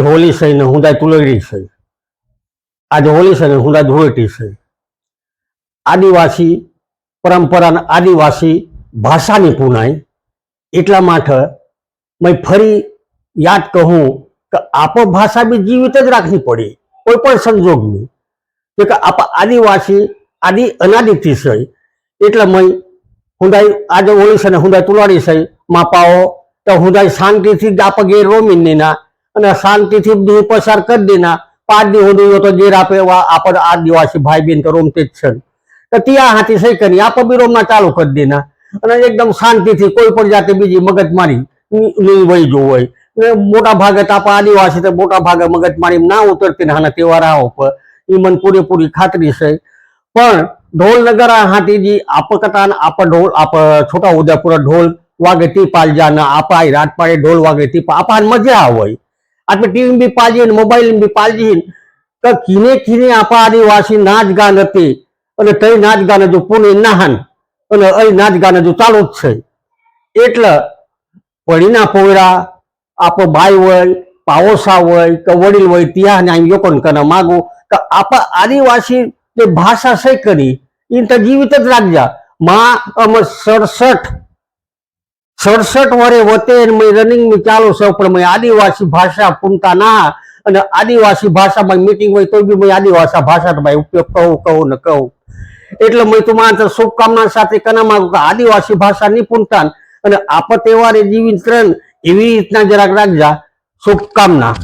હોલી છે ને હુંદાય તુલગડી છે. આજ હોલી છે ને હુંદાય ધૂળેટી છે. આદિવાસી પરંપરા અને આદિવાસી ભાષાની પુનાઈ એટલા માટે મેં ફરી યાદ કહું કે આપ ભાષા બી જીવિત જ રાખવી પડી, કોઈ પણ સંજોગની કે આપ આદિવાસી આદિ અનાદિથી છે, એટલે મેં હુંદાઈ આજે હોળી છે ને હુંદાઈ તુલાડી છે, માપાઓ તો હુંદાઈ શાંતિથી જ આપ ઘેર રોમીને ના અને શાંતિથી દી પસાર કરી દેના પાંચ દિવસ સુધી તો જે આપે આપણ આદિવાસી ભાઈ બેન તો રોમતે જ છે. તો ત્યાં હાથી સહી કરી? આપ બી રોમના ચાલુ કરી દેના અને એકદમ શાંતિથી કોઈ પણ જાતે બીજી મગજમારી નહીં વહી જવું હોય. ને મોટા ભાગે તો આપણા આદિવાસી તો મોટા ભાગે મગજમારી ના ઉતરતી નાના તહેવાર આવો પર એ મને પૂરેપૂરી ખાતરી છે. પણ ઢોલ નગરા હાથીજી આપ કટા આપ ઢોલ, આપ છોટા ઉદયપુર ઢોલ વાગે તી પાલજા ના આપા રાત પાડે ઢોલ વાગે તી આપાને મજા આવે આપણે ટીવી બી પાલજી મોબાઈલ બી પાલજી તો ખીને ખીને આપા આદિવાસી નાચ ગાન હતી. અને તઈ નાચ ગાન જો પુણે નાહન. અને અહીં નાચ ગાન જો ચાલુ જ છે. એટલે પડીના પોયરા, આપો ભાઈ હોય, પાવોસા હોય, કે વડીલ હોય, ત્યાં આમ યોકન કને માગું, કે આપા આદિવાસી જે ભાષા સહી કરી એ તો જીવિત જ રાખજા. માં અમે સડસઠ સડસઠ વરે વતે મેં રનિંગની ચાલુ છે, પણ આદિવાસી ભાષા પૂનતા ના અને આદિવાસી ભાષામાં મીટિંગ હોય તો બી મેં આદિવાસી ભાષા ભાઈ ઉપયોગ કહું કહું ને કહું. એટલે મેં તું માત્ર શુભકામના સાથે કના માંગુ કે આદિવાસી ભાષા નિપુણતા અને આપ તહેવારે જીવી ત્રણ એવી રીતના જરાક રાખજા. શુભકામના.